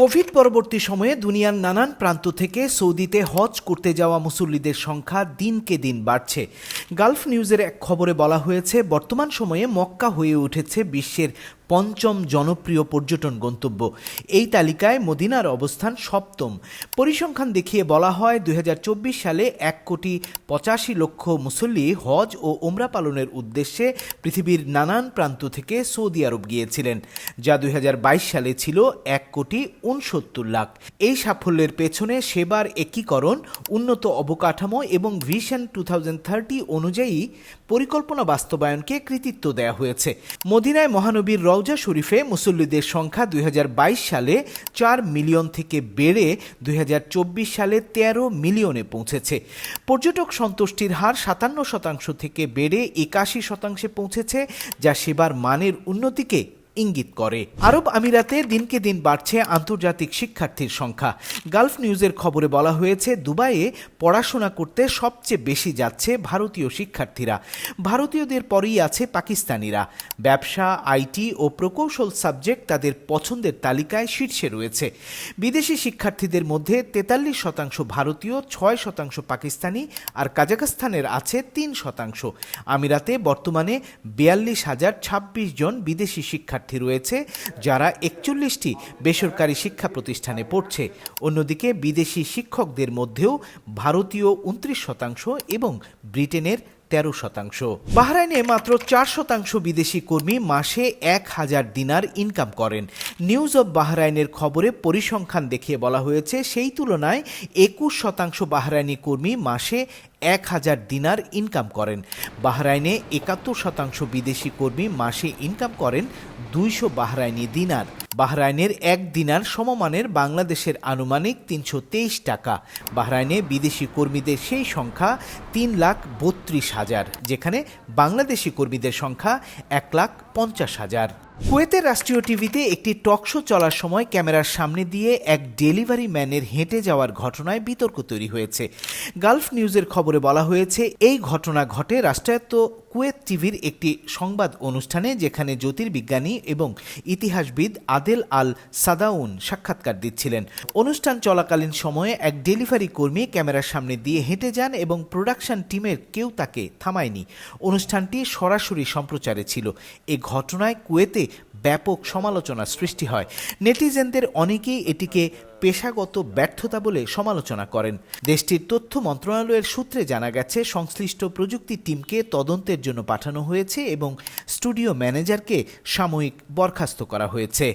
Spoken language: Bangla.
কোভিড পরবর্তী সময়ে দুনিয়ার নানান প্রান্ত থেকে সৌদিতে হজ করতে যাওয়া মুসল্লিদের সংখ্যা দিনকে দিন বাড়ছে। গালফ নিউজের এক খবরে বলা হয়েছে, বর্তমান সময়ে মক্কা হয়ে উঠেছে বিশ্বের পঞ্চম জনপ্রিয় পর্যটন গন্তব্য। এই তালিকায় মদিনার অবস্থান সপ্তম। পরিসংখ্যান দেখিয়ে বলা হয় দু হাজার চব্বিশ সালে এক কোটি পঁচাশি লক্ষ মুসল্লি হজ ও ওমরা পালনের উদ্দেশ্যে পৃথিবীর নানান প্রান্ত থেকে সৌদি আরব গিয়েছিলেন, যা দুই হাজার বাইশ সালে ছিল এক কোটি উনসত্তর লাখ। এই সাফল্যের পেছনে সেবার একীকরণ, উন্নত অবকাঠামো এবং ভিশন টু অনুযায়ী পরিকল্পনা বাস্তবায়নকে কৃতিত্ব দেওয়া হয়েছে। মদিনায় মহানবীর রওজা শরীফে মুসল্লিদের সংখ্যা দুই হাজার বাইশ সালে চার মিলিয়ন থেকে বেড়ে দুই হাজার চব্বিশ সালে ১৩ মিলিয়নে পৌঁছেছে। পর্যটক সন্তুষ্টির হার সাতান্ন শতাংশ থেকে বেড়ে একাশি শতাংশে পৌঁছেছে, যা সেবার মানের উন্নতিকে ইঙ্গিত করে। আরব আমিরাতে দিনকে দিন বাড়ছে আন্তর্জাতিক শিক্ষার্থীর সংখ্যা। গালফ নিউজের খবরে বলা হয়েছে, দুবাইয়ে পড়াশোনা করতে সবচেয়ে বেশি যাচ্ছে ভারতীয় শিক্ষার্থীরা। ভারতীয়দের পরেই আছে পাকিস্তানিরা। ব্যবসা, আইটি ও প্রকৌশল সাবজেক্ট তাদের পছন্দের তালিকায় শীর্ষে রয়েছে। বিদেশি শিক্ষার্থীদের মধ্যে তেতাল্লিশ শতাংশ ভারতীয়, ছয় শতাংশ পাকিস্তানি আর কাজাকস্তানের আছে তিন শতাংশ। আমিরাতে বর্তমানে বিয়াল্লিশ হাজার ছাব্বিশ জন বিদেশি শিক্ষার্থী রয়েছে, যারা একচল্লিশটি বেসরকারি শিক্ষা প্রতিষ্ঠানে পড়ছে। অন্যদিকে বিদেশি শিক্ষকদের মধ্যেও ভারতীয় উনত্রিশ শতাংশ এবং ব্রিটেনের তেরো শতাংশ। বাহরাইনে মাত্র চার শতাংশ বিদেশি কর্মী মাসে এক হাজার দিনার ইনকাম করেন। নিউজ অব বাহরাইনের খবরে পরিসংখ্যান দেখিয়ে বলা হয়েছে, সেই তুলনায় একুশ শতাংশ বাহরাইনি কর্মী মাসে এক হাজার দিনার ইনকাম করেন। বাহরাইনে একাত্তর শতাংশ বিদেশি কর্মী মাসে ইনকাম করেন দুইশো বাহরাইনি দিনার। বাহরাইনের এক দিনার সমমানের বাংলাদেশের আনুমানিক তিনশো তেইশ টাকা। বাহরাইনে বিদেশি কর্মীদের সেই সংখ্যা তিন লাখ বত্রিশ হাজার, যেখানে বাংলাদেশি কর্মীদের সংখ্যা এক লাখ পঞ্চাশ হাজার। কুয়েতের রাষ্ট্রীয় টিভিতে একটি টক শো চলার সময় ক্যামেরার সামনে দিয়ে এক ডেলিভারি ম্যানের হেঁটে যাওয়ার ঘটনায় বিতর্ক তৈরি হয়েছে। গালফ নিউজের খবরে বলা হয়েছে, এই ঘটনা ঘটে রাষ্ট্রায়ত্ত কুয়েত টিভির একটি সংবাদ অনুষ্ঠানে যেখানে জ্যোতির্বিজ্ঞানী এবং ইতিহাসবিদ আদেল আল সাদাউন সাক্ষাৎকার দিচ্ছিলেন। অনুষ্ঠান চলাকালীন সময়ে এক ডেলিভারি কর্মী ক্যামেরার সামনে দিয়ে হেঁটে যান এবং প্রোডাকশন টিমের কেউ তাকে থামায়নি। অনুষ্ঠানটি সরাসরি সম্প্রচারে ছিল। এ ঘটনায় কুয়েতে ব্যাপক সমালোচনা সৃষ্টি হয়। নেটিজেনদের অনেকেই এটিকে পেশাগত ব্যর্থতা বলে সমালোচনা করেন। দেশটির তথ্য মন্ত্রণালয়ের সূত্রে জানা গেছে, সংশ্লিষ্ট প্রযুক্তি টিমকে তদন্তের জন্য পাঠানো হয়েছে এবং স্টুডিও ম্যানেজারকে সাময়িক বরখাস্ত করা হয়েছে।